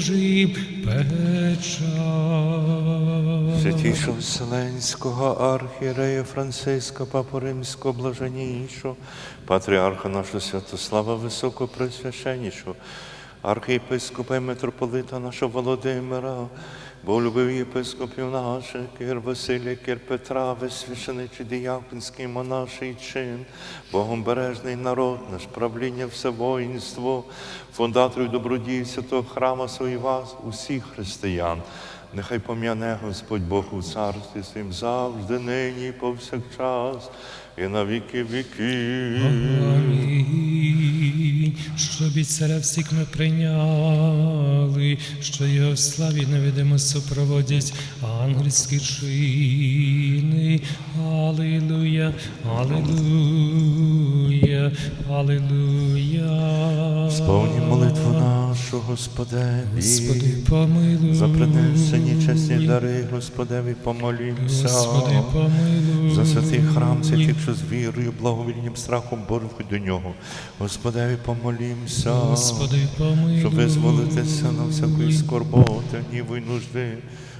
Божий печаль. Святішого Вселенського архірея Франциска, Папу Римського, блаженнішого, патріарха нашого Святослава Високопресвященнішого, архієпископа і митрополита нашого Володимира, бо любив єпископів наших, Кир Василія, Кир Петра, весь священичий діяконський монаший чин, богомбережний народ, наш правління, все воїнство, фундаторів добродії святого храма свої вас, усіх християн. Нехай пом'яне Господь Бог у царстві своїм завжди, нині і повсякчас, і на віки віків. Амінь. Щоб і царя всіх ми прийняли, що його в славі невидимо супроводять ангельські чини. Алілуя, алілуя, алілуя. Сповні молитву нашу, Господеві, Господи, помилуй. за принесені чесні дари, Господеві, помолімся. Господи, помилуй. За святий храм, святих, що з вірою, благовільним страхом Божим до нього. Господеві, помолімся. Господи, помилуй. щоб визволитися на всякої скорботи, гніву й нужди.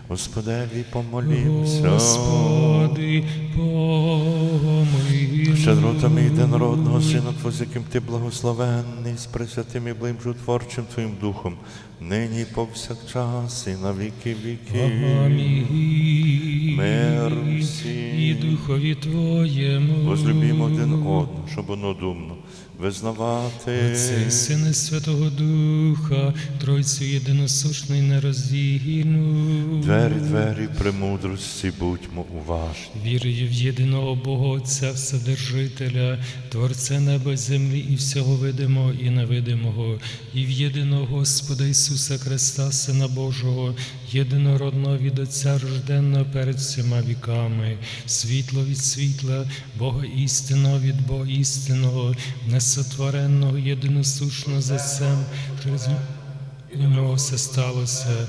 Господеві, помолімся. Господи, помилуй. Щедротами єдинородного Сина Твого, з яким ти благословенний, з пресвятим і блажотворчим Твоїм Духом, нині повсякчас, і на віки віки. Амінь. Мир І духові Твоєму. Возлюбімо один одного, щоб однодумно визнавати. Отця Сина Святого Духа, Тройцю єдиносушну і нероздільну. Двері, двері, премудрості, будьмо уважні. Вірую в єдиного Бога Отця Вседержителя, Творця неба, землі і всього видимого і невидимого, і в єдиного Господа Ісуса Христа, Сина Божого, єдинородного від Отця рожденного перед всіма віками, світло від світла, Бога істинного від Бога істинного, несотвореного, єдиносушно за сем, через нього все сталося.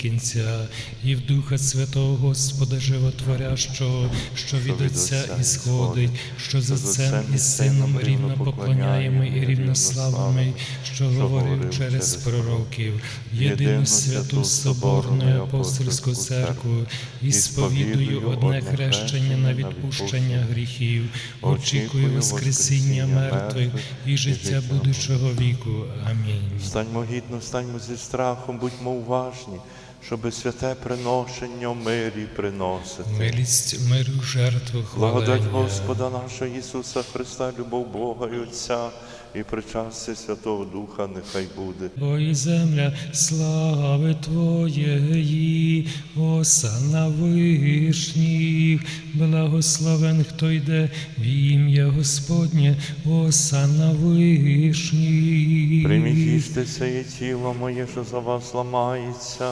кінця, і в Духа Святого Господа Животворящого, що від Отця ісходить, що з Отцем і Сином рівно поклоняємо і рівнославимо, що говорив через пророків, єдину святу Соборну апостольську церкву, і сповідую одне хрещення на відпущення гріхів, очікую Воскресіння мертвих і життя будучого віку. Амінь. Станьмо гідно, станьмо зі страхом, будьмо уважні, щоби святе приношення в мирі приносити. Милість миру жертву Благодать. Господа нашого Ісуса Христа, любов Бога і Отця, і причастя Святого Духа нехай буде. Бо і земля слави Твоєї, осана вишніх, благословен, хто йде в ім'я Господнє, осана вишніх. Прийміть їжте це тіло моє, що за вас ламається,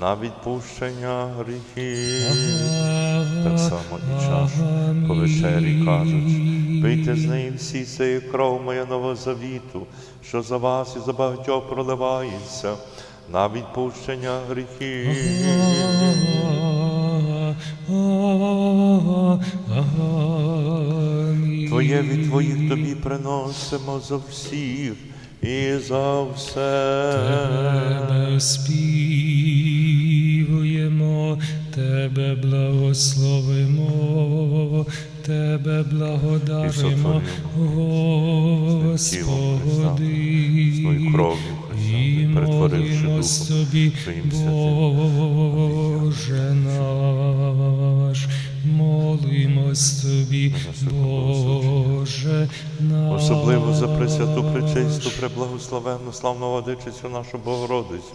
на відпущення гріхів. Так само і чашу по вечері кажуть, пийте з неї всі, це є кров моя новозавіту, що за вас і за багатьох проливається, на відпущення гріхів. Твоє від твоїх тобі приносимо за всіх і за все. Тебе співуємо, Тебе благословимо, Тебе благодаримо, Господи, і Тобі, Твоїм. Боже Особливо за пресвяту, пречисту, преблагословенну, славну водичицю нашу Богородицю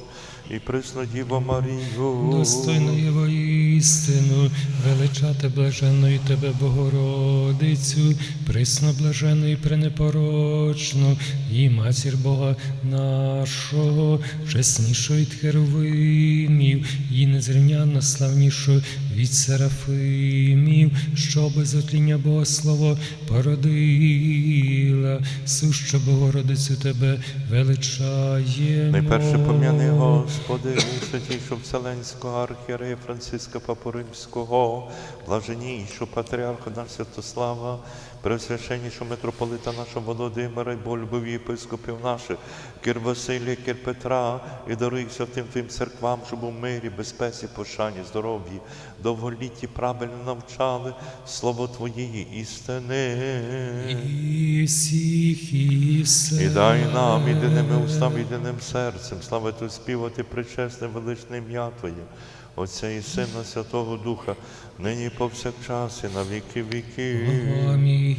і присну Діву Марію. Достойно є воістину, величати блаженної тебе, Богородицю, присно блажену і пренепорочну, і матір Бога нашого, чеснішу від херовимів, і незрівнянно славнішу від серафимів, що без отління Богослово породила, сущу Богородицю тебе величаємо. Найперше пом'яни Господи, святійшого Вселенського архієрея Франциска Папу Римського, блаженнійшого патріарха Святослава, Пресвященнішого митрополита нашого Володимира, і болюбив єпископів наших, Кир Василія, Кир Петра, і даруй святим Твоїм церквам, щоб у мирі, безпеці, пошані, здоров'ї, довголітті правильно навчали Слово Твоєї істини. І всіх, і все. І дай нам єдиними устами, єдиним серцем, славити співати причесне величне ім'я Твоє, Отця і Сина Святого Духа, нині повсякчас, і на віки віки. Амінь.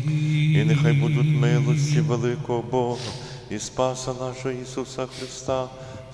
І нехай будуть милості великого Бога і Спаса нашого Ісуса Христа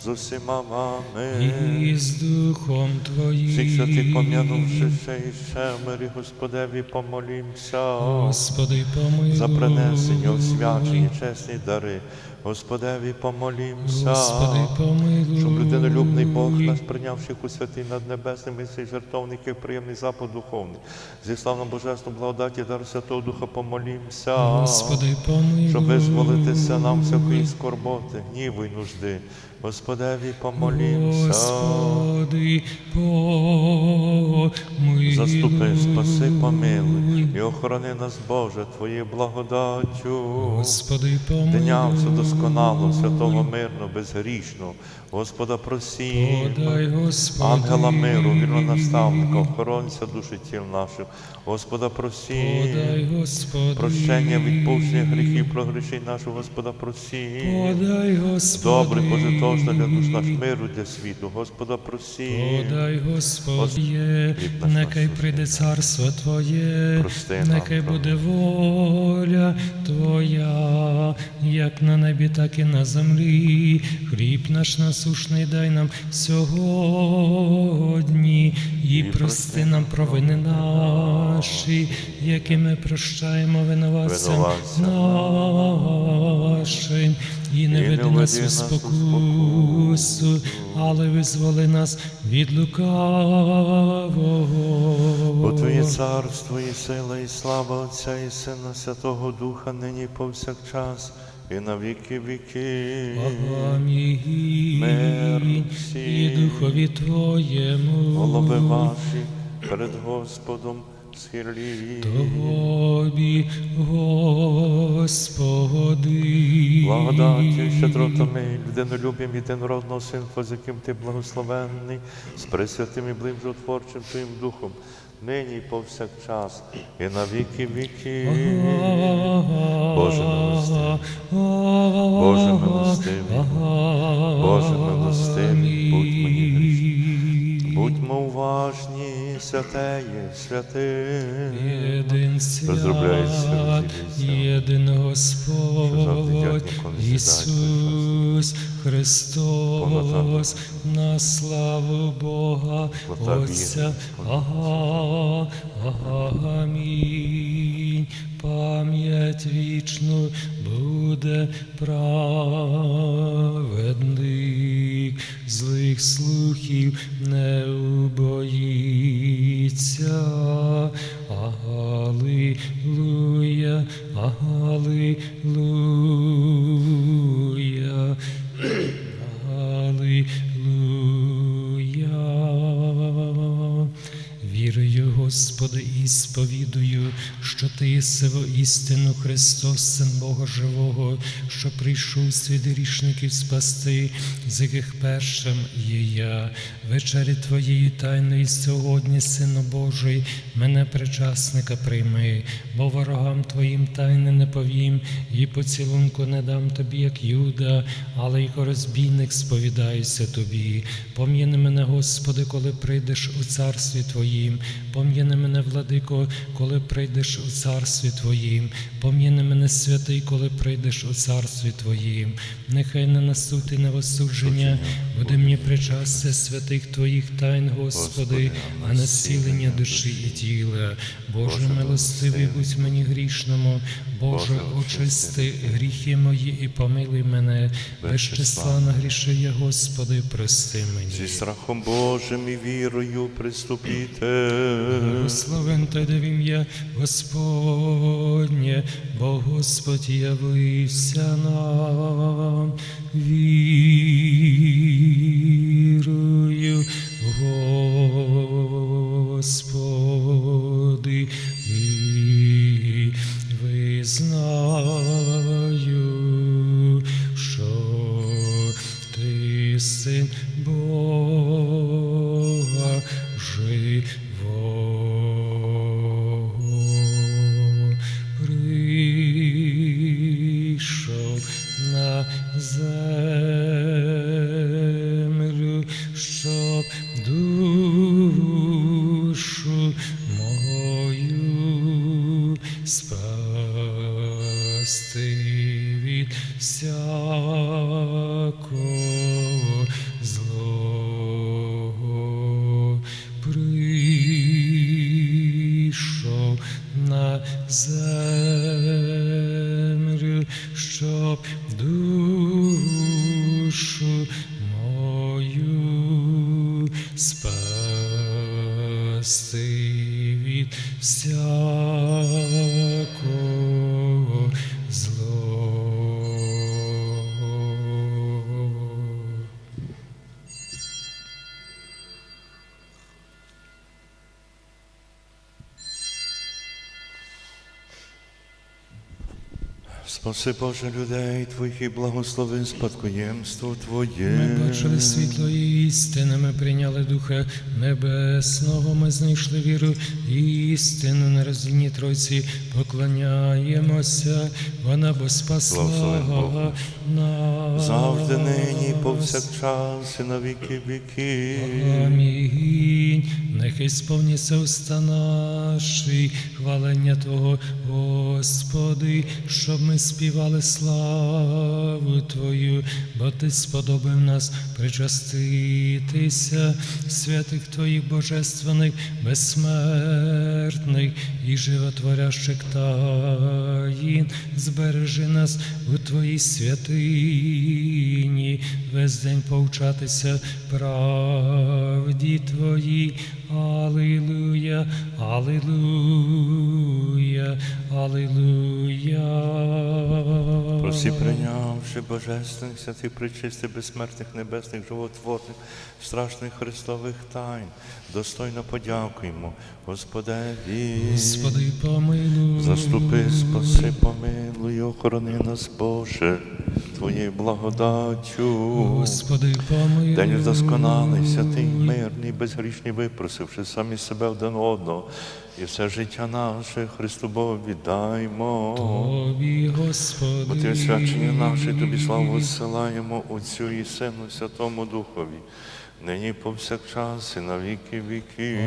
з усіма вами. І з Духом Твоїм. Всіх святих пом'янувши ще і ще мирі Господеві помолімся. Господи, помилуй. За принесення, освячені, чесні дари. Господеві помолімся. Господи, помилуй. Щоб людинолюбний Бог нас прийнявши у святий над небесними цей жертовник, як приємний запад духовний. Зі славно божественну благодаті дар Святого Духа помолімся. Господи, помилуй. Щоб визволитися нам всякої скорботи, гніву й нужди. Господеві помолімся. Господи, помилуй. Заступи, спаси, помилуй і охорони нас, Боже, Твоєю благодаттю. Господи, помилуй. Дня все досконало, святого мирно, безгрішно. Господа просім. Ангела миру, вірнонаставника, охоронця душі тіл наших. Господа просім. Прощення, відпущення гріхів, прогрішень нашого Господа просім. Добре, Боже, для душ наш миру для світу. Господа просім. Господи, нехай прийде царство Твоє, нехай буде воля Твоя, як на небі, так і на землі. Хліб наш насушний дай нам сьогодні, і прости нам провини наші, які ми прощаємо винуватцям нашим, і не веди нас у спокусу, але визволи нас від лукавого. Бо Твоє царство і сила, і слава Отця і Сина Святого Духа, нині повсякчас, і на віки віки. Мир І духові Твоєму. Голови ваші перед Господом схилі. Тобі, Господи. Благодаті, щедротами, людинолюбім єдинородного Синства, з яким ти благословенний, з пресвятим і ближотворчим Твоїм Духом, нині і повсякчас, і на віки віки. Боже милостивий, Боже милостивий, Боже милостивий, будь мені. Будьмо уважні, святеє, святим. Єдин свят, єдин Господь, Ісус Христос, на славу Бога, Отця. Амінь. Пам'ять вічну буде праведник, злих слухів не убоїться. Аллилуйя, Аллилуйя. Господи, і сповідую, що Ти єси істину Христос, Син Бога Живого, що прийшов світ грішників спасти, з яких першим є я. Вечері Твоєї тайної сьогодні, Сину Божий, мене причасника прийми, бо ворогам Твоїм тайни не повім, і поцілунку не дам тобі, як Юда, але як розбійник сповідаюся тобі. Пом'яни мене, Господи, коли прийдеш у царстві Твоїм, пом'яни мене, владико, коли прийдеш у царстві Твоїм. Пом'яни мене, святий, коли прийдеш у царстві Твоїм. Нехай не насути на осудження, буде мені причастя святих Твоїх тайн, Господи, а насілення душі і тіла. Боже милостивий, будь мені грішному, Боже, очисти гріхи мої і помилуй мене. Без числа нагрішив я, Господи, прости мені. Зі страхом Божим і вірою приступіте. Благословен в ім'я Господнє, бо Господь явився нам вірою, Спаси Боже людей Твоїх і благослови спадкоємство Твоє. Ми бачили світло і істини, ми прийняли Духа Небесного, ми знайшли віру і істину на роздільній Тройці, поклоняємося, вона бо спасла нас. Завжди нині, повсякчас і на віки віки. Амінь. Нехай сповніться уста наші, хвалення Твого, Господи, щоб ми співали славу Твою, бо Ти сподобав нас причаститися святих Твоїх божественних, безсмертних і животворящих таїн. Збережи нас у Твоїй святині, весь день повчатися правді Твоїй. Алілуя, Алілуя, Алілуя. Просі прийнявши божественних святих причистих, безсмертних, небесних, животворних, страшних Христових тайн, достойно подякуємо Господеві. Господи, помилуй. Заступи, спаси, помилуй, охорони нас, Боже, Твоєю благодаттю. Господи, помилуй. День досконалий, святий, мирний, безгрішний, випросивши самі себе один одного, і все життя наше Христу Богу віддаймо. Тобі, Господи. Бо ти свячення наше, тобі славу висилаємо Отцю і Сину, Святому Духові, нині повсякчас і на віки віки.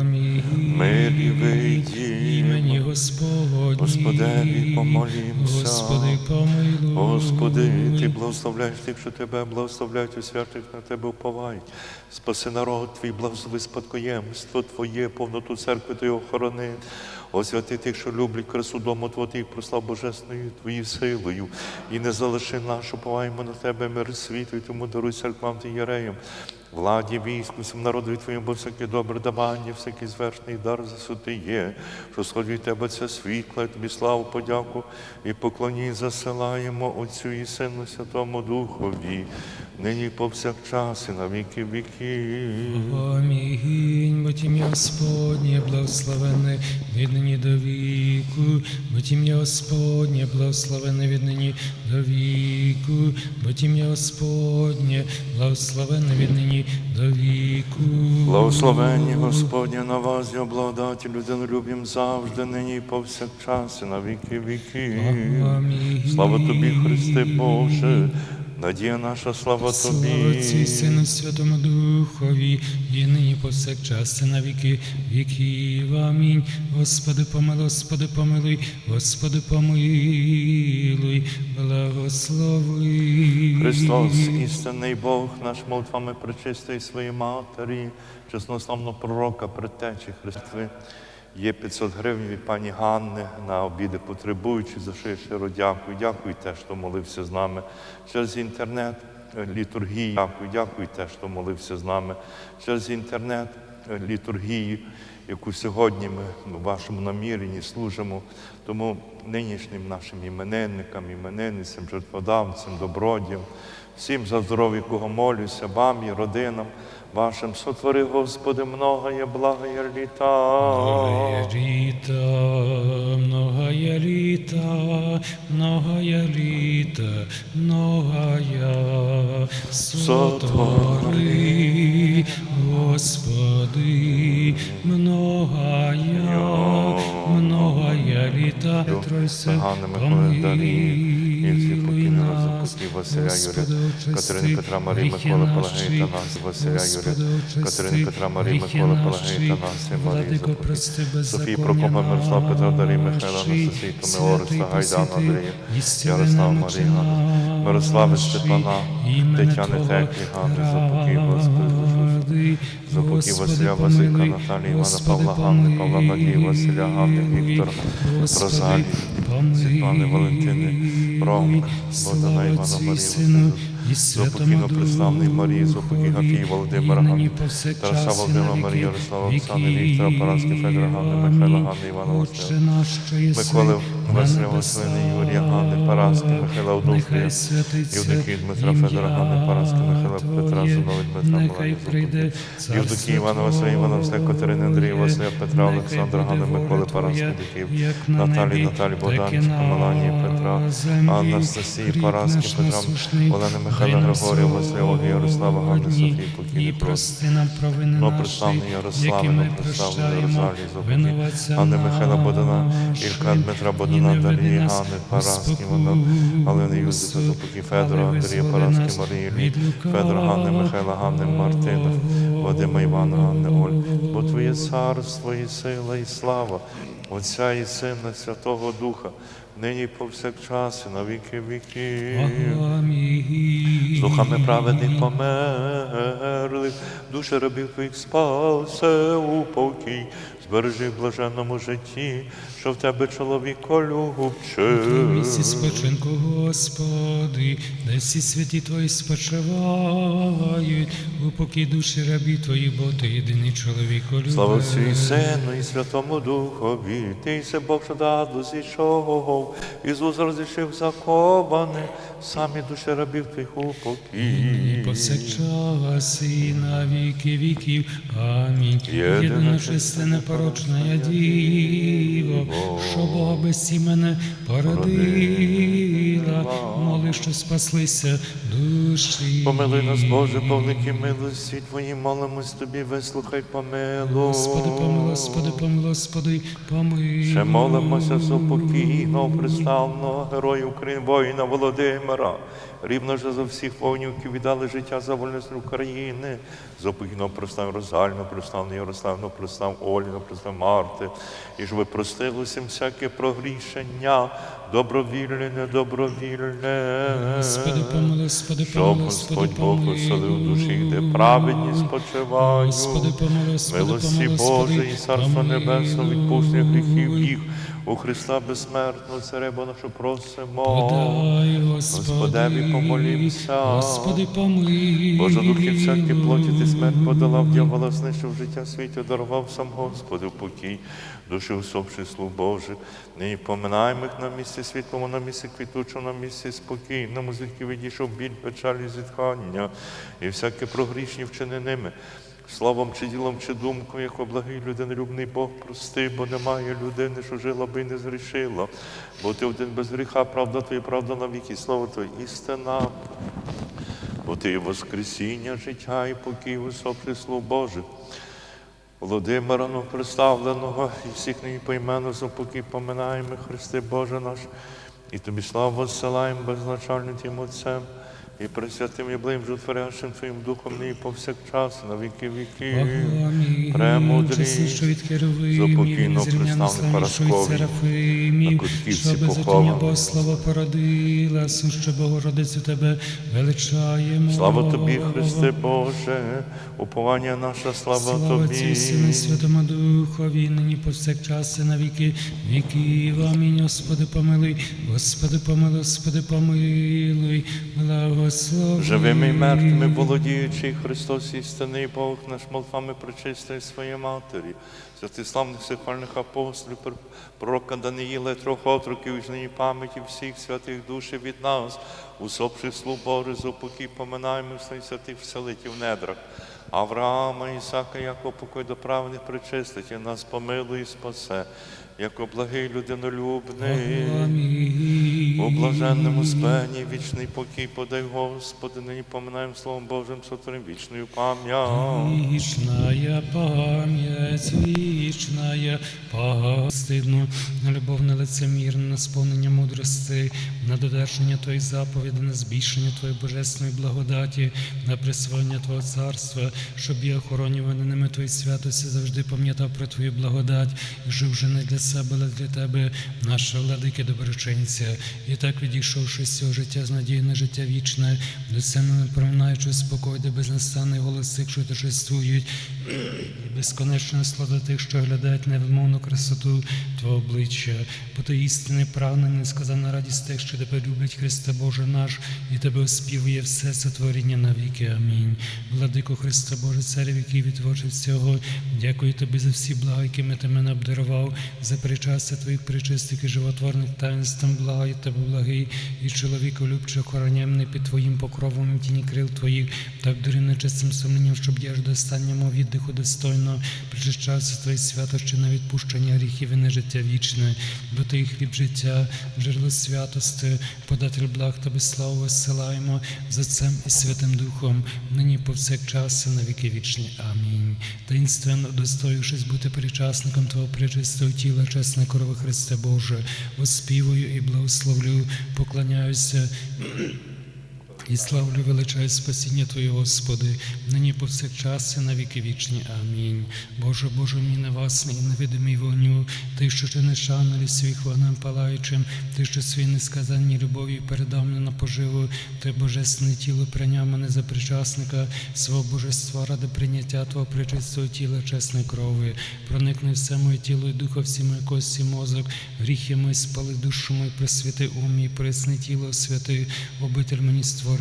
Амінь. Мир і вийді. Імені Господні. Господеві, помолімся. Господи, помилуй. Господи, Ти благословляєш тих, що Тебе благословляють, усвячих на Тебе уповають. Спаси народ Твій, благослови спадкоємство Твоє, повноту церкви Твої охорони. Освяти тих, що люблять красу дому Твого, Ти їх прослав Божественною Твоєю силою. І не залиши нас, уповаємо на Тебе мир світу, і тому даруй церквам та єреям. Владі, війську, всім народу Твоєму, бо всяке добре давання, всякий звершний дар засути є, що від Тебе це світло, і тобі славу, подяку і поклоні засилаємо Отцю і Сину Святому Духові, нині повсякчас і на віки віків. Амінь, бо ім'я Господнє благословене від нині до віку, бо ім'я Господнє благословене від нині до віку, бо ім'я Господнє благословене від нині до віку. Благословення Господня на вас, і обладаті людинолюбім завжди, нині і повсякчас і на віки віків. Амінь. Слава тобі, Христе Боже, Надія наша, слава Слава Тобі. Отцю і Сину Святому Духові, і нині повсякчас і на віки віків. Амінь. Господи, помилуй, Господи, помилуй, Господи, помилуй, благослови. Христос, істинний Бог, наш молитвами причистої своєї матері, чеснославного пророка, предтечі Христи. Є 500 гривень від пані Ганни на обіди потребуючі, за що я щиро дякую. Дякую теж, хто молився з нами через інтернет, е, літургії. Дякую, дякую теж, що молився з нами через інтернет, літургію, літургії, яку сьогодні ми в вашому наміренні служимо. Тому нинішнім нашим іменинникам, іменинницям, жертводавцям, добродіям, всім за здоров'я, кого молюся, вам і родинам вашим. Сотвори, Господи, многое благое літа. Многое літа, многое літа, многое літа, многое сотвори, Господи, многое, многое літа, Тройся, Ганними і Ільці покинули нас, Василя Юрія, Катерини Петра Марії Миколи наші, та нас, Василя Юрія, Катерини Петра Марії Миколи наші, та нас, Марії Запорожця. Софії Прокопа, Мирослав Петра, Дарії Михайла, Анастасії, Томи святий Гайдана, Андрія, Ганни, Мирослави наші, Степана, Тетяни Теклі, Ганни, Запокій, Господи. Запокій Василя Василька, Наталії, Івана Павла, Ганни, Павла Надії, Василя, Ганни, Віктора, Господи, Світлани, Валентини, Ромка, Богдана, Івана, Марії, Святому представний Марії, Зопокій Гафії, Володимира, Ганни, Тараса Володимира, Марії, Ярослава, Оксани, Віктора. Параски, Федора, Ганни, Михайла, Ганни, Івана, Василя. Миколи, Василя, Василини, Юрія, Ганни, Параски, Михайла, Нехай Євдокії Дмитра, Федора, Ганни, Параски, Михайла, Петра, Зинові, Дмитра, Меланії. Євдокії Івана, Василя, Івана, Василя, Катерини, Андрія, Василя, Петра, Олександра, Ганни, Миколи, Параски, Диків, Наталі, Наталі, Богданчика, на Петра, землі. Анастасії, Параски, Петра, Олени, Михайла, Григорія, Василя, Ольги, Ярослава, Ганни, Софії, покійний І просто. прости представний Ярослави, Розалії, Зопокій. винуватцям Анни Михайла Бодана, нашим. Ілька Дмитра І Бодана, Дарії, нас Ганни, Параски, Галини Юзефа, спокусу, Федора, Андрія, Параски, Марії, Федора, Ганни, Михайла, Ганни, Мартина, Вадима, Івана, Ганни, Оль. Бо Твоє царство і сила, і слава, Отця і Сина, Святого Духа, нині повсякчас, і на віки віків. З духами праведних померлих, душі рабів твоїх спасе у покій, збережи в блаженному житті, що в тебе чоловіко любче. Місці спочинку, Господи, де всі святі Твої спочивають, у покій душі рабі Твої, бо Ти єдиний чоловік Слава Отцю і Сину, і Святому Духові, ти се Бог, що даду зійшов, Ісус розрішив заковане, самі душі рабів твоїх у покій. повсякчас і на віки віків. Амінь. Єдина чиста непорочна діво, що Бога без мене породила, моли, що спаслися душі. Помилуй нас, Боже, повники милості Твої, молимось Тобі, вислухай, помилуй. Господи, помилуй, Господи, помилуй, Господи, помилуй. Ще молимося за покійного, приставного героя України, воїна Володимира, рівно ж за всіх які віддали життя за вольність України, за покійного простав Розальну, простав Ярославну, простав Ольну, простав Марти, і ж ви простили всім всяке прогрішення, добровільне, недобровільне. Господи, помили, Господи, Щоб Господь Бог оселив душі, де праведні спочивають. Господи, помилуй, Господи, Милості Божої, Господи, і Царство помилуй. Небесного, відпусти гріхів їх. У Христа безсмертного Царебо нашу просимо. Подай, Господи, Господеві помолімся. Господи, помилуй. Боже, духи всякі плоті ти смерть подолав, дьявола знищив життя світу, дарував сам Господи в покій, душі усопших слуг Божих. Нині поминаємо їх на місці світлому, на місці квітучому, на місці спокійному, звідки відійшов біль, печаль і зітхання, і всяке прогрішні вчини ними. Словом чи ділом, чи думкою, як облагий людинолюбний Бог, прости, бо немає людини, що жила би і не згрішила. Бо ти один без гріха, правда твоя, правда навіки, слово Твоє істина. Бо ти Воскресіння, життя і покій усопших слуг Божих. Володимира, ну, представленого і всіх нині поіменно за покій поминаємо, Христи Боже наш, і тобі славу зсилаємо безначальним Тим Отцем і пресвятим і блим животворящим Твоїм Духом, нині повсякчас, на віки віків. Амінь. Премудрість, Чесні, що за Херовимів, покійного незрівняно представника славнішої Параскові, на Кутківці безотня похований. Породила, суще Богородицю Тебе величаємо. Слава тобі, Христе Боже, уповання наша, слава, Слава і тобі. Сину Святому Духові, нині повсякчас і на віки віків. Амінь. Господи, помилуй, Господи, помилуй, Господи, помилуй, благослови. Живими і мертвими, володіючий Христос, істинний Бог, наш молитвами причистої своєї Матері, святиславних всехвальних апостолів, пророка Даниїла, трьох отроків, і пам'яті всіх святих душі від нас, усопших слуг Божих, за упокій поминаємо всіх святих вселитів в недрах. Авраама, Ісака, Якова, покой до правних причистить, і нас помилуй і спасе, яко благий людинолюбний. У блаженному спенні вічний покій подай, Господи, нині поминаємо Словом Божим, сотворим вічною пам'ять. Вічная пам'ять, вічная пам'ять, стидно, на любов, на лицемір, на сповнення мудрости, на додержання Твоїх заповідей, на збільшення Твоєї божественної благодаті, на присвоєння Твого царства, щоб я охоронюваний ними Твої святості, завжди пам'ятав про Твою благодать і жив вже не для себе, але для Тебе, нашого владики доброчинця. І так відійшовши з цього життя з надією на життя вічне, до не проминаючи спокій, де безнастанний голос цих, що торжествують, і безконечне слава тих, що глядають невимовну красоту Твого обличчя, бо то істинне прагнення, несказана радість тих, що тебе люблять, Христе Боже наш, і тебе оспівує все сотворіння навіки. Амінь. Владико Христе Боже, царів, який відтворив всього, дякую тобі за всі блага, якими ти мене обдарував, за причастя твоїх причистих і животворних таїнств, там благаю тебе благий, і чоловіка любче охороняємний під Твоїм покровом в тіні крил Твоїх, так дурим чистим сумлінням, щоб я ж до останнього віддиху достойно причащався Твої святощі на відпущення гріхів і на життя вічне, бо Ти є хліб життя, джерело святости, податель благ Тобі славу висилаємо за Отцем і Святим Духом, нині повсякчас і на віки вічні. Амінь. Таїнственно достоївшись бути причасником Твого пречистого тіла, чесне корова Христе Боже, оспівую і благословлю, поклоняюся. І славлю величаю спасіння Твоє, Господи, нині повсякчас і на віки вічні. Амінь. Боже, Боже, мій невасний і невидимий вогню, Ти, що ти не шанелі свій вогнем палаючим, Ти, що свої несказанні любові передав мене на поживу, Ти божественне тіло прийняв мене за причасника свого божества ради прийняття Твого причистого тіла, чесної крови. Проникни все моє тіло і духа, всі мої кості, мозок, гріхи мої, спали душу мою, присвяти ум мій, присни тіло святи, обитель мені створи,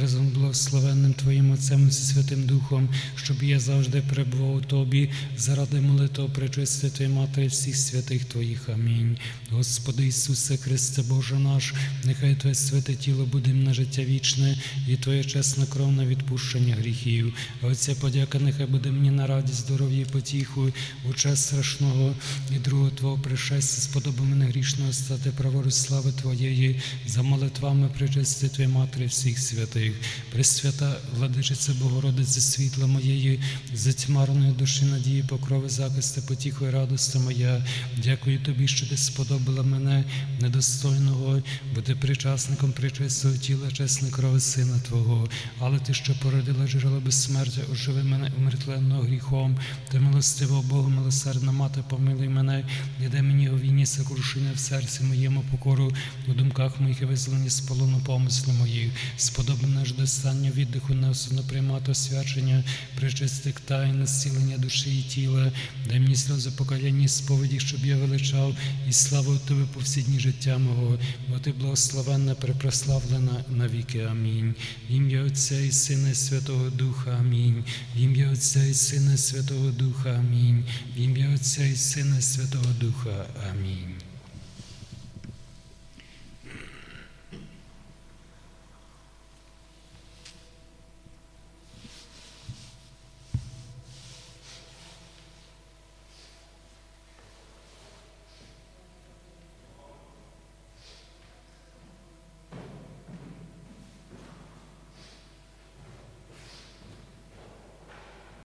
разом з благословенним Твоїм Отцем і Святим Духом, щоб я завжди перебував у Тобі, заради молитви пречистити Матері всіх святих Твоїх. Амінь. Господи Ісусе Христе, Боже наш, нехай Твоє святе тіло буде на життя вічне, і Твоя чесна кров на відпущення гріхів. А Оця подяка нехай буде мені на радість, здоров'я і потіху, у час страшного і другого Твого пришестя, сподоби мене грішного стати праворуч слави Твоєї, за молитвами причисти Твої Матері всіх святих. Пресвята, владичице Богородице, світла моєї, затьмареної душі надії, покрови, захисти, потіху і радости моя. Дякую тобі, що ти сподобала мене недостойного, бути причасником причистого тіла, чесної крови Сина Твого. Але ти, що породила джерело безсмертя, оживи мене умертвленого гріхом. Ти милостива Богу, милосердна мати, помилуй мене, і дай мені говінні сокрушення в серці моєму покору, у думках моїх і визволені з полону помисли моїх. Сподобане аж до останнього віддиху неосудно приймати освячення, причистих тайн, зцілення душі і тіла, дай мені сльози покаяння і сповіді, щоб я величав і славив тебе по всі дні життя мого, бо ти благословенна, препрославлена навіки. Амінь. В ім'я Отця і Сина і Святого Духа. Амінь. В ім'я Отця і Сина і Святого Духа. Амінь. В ім'я Отця і Сина і Святого Духа. Амінь.